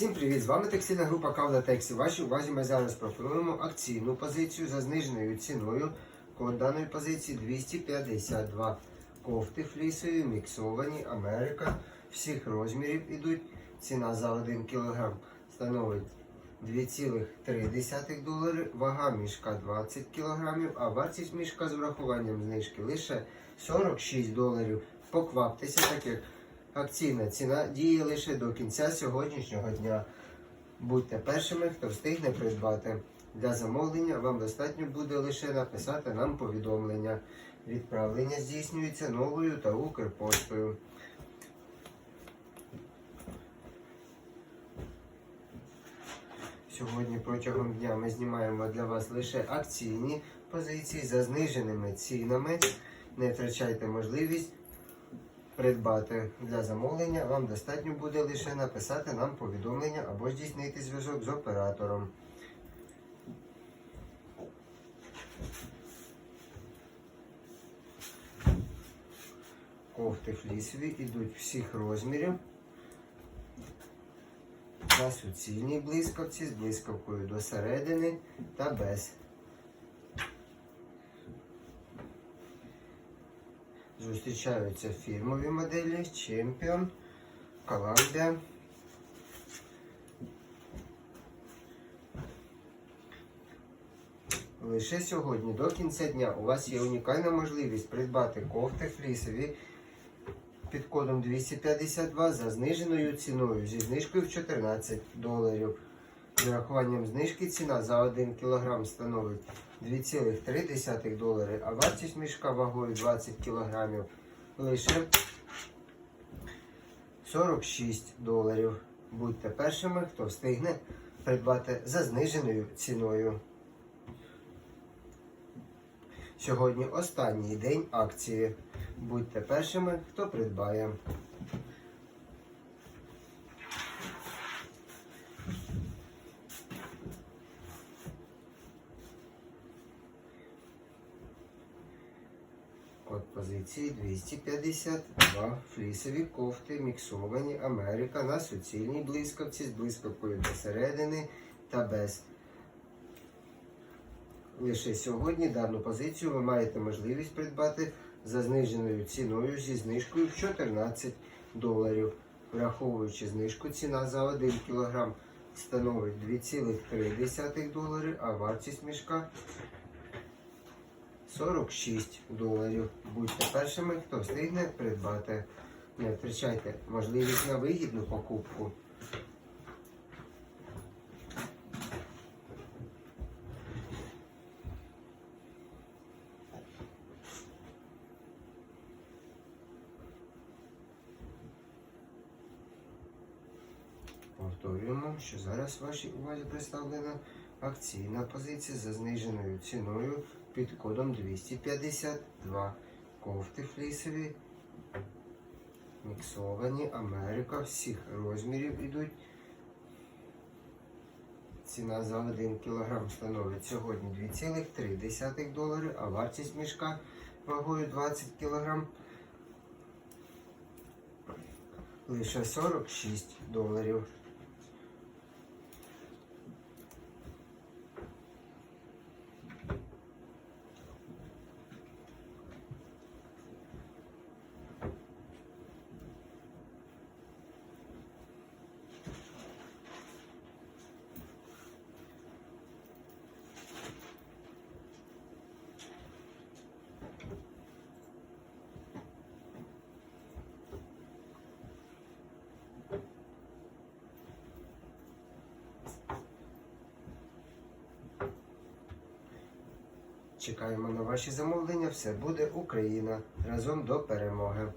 Всім привіт! З вами текстильна група Кавла Тексі. Вашій увазі ми зараз пропонуємо акційну позицію за зниженою ціною. Код даної позиції 252 кофти флісові, міксовані, Америка. Всіх розмірів ідуть. Ціна за 1 кг становить 2,3 долари, вага мішка 20 кг, а вартість мішка з врахуванням знижки лише 46 доларів. Покваптеся, так як акційна ціна діє лише до кінця сьогоднішнього дня. Будьте першими, хто встигне придбати. Для замовлення вам достатньо буде лише написати нам повідомлення. Відправлення здійснюється новою та Укрпоштою. Сьогодні протягом дня ми знімаємо для вас лише акційні позиції за зниженими цінами. Не втрачайте можливість придбати для замовлення. Вам достатньо буде лише написати нам повідомлення або здійснити зв'язок з оператором. Кофти флісові йдуть всіх розмірів. На суцільній блискавці з блискавкою до середини та без. Зустрічаються фірмові моделі Champion, Columbia. Лише сьогодні до кінця дня у вас є унікальна можливість придбати кофти флісові під кодом 252 за зниженою ціною зі знижкою в 14 доларів. З урахуванням знижки ціна за 1 кг становить 2,3 долари, а вартість мішка вагою 20 кг лише 46 доларів. Будьте першими, хто встигне придбати за зниженою ціною. Сьогодні останній день акції. Будьте першими, хто придбає. Код позиції 252. Флісові кофти, міксовані Америка на суцільній блискавці з блискавкою до середини та без. Лише сьогодні дану позицію ви маєте можливість придбати за зниженою ціною зі знижкою в 14 доларів. Враховуючи знижку, ціна за 1 кг становить 2,3 долари, а вартість мішка 46 доларів. Будьте першими, хто встигне придбати. Не втрачайте можливість на вигідну покупку. Повторюємо, що зараз вашій увазі представлена акційна позиція за зниженою ціною під кодом 252. Кофти флісові, міксовані, Америка, всіх розмірів ідуть. Ціна за 1 кг становить сьогодні 2,3 долари, а вартість мішка вагою 20 кг лише 46 доларів. Чекаємо на ваші замовлення. Все буде Україна разом до перемоги.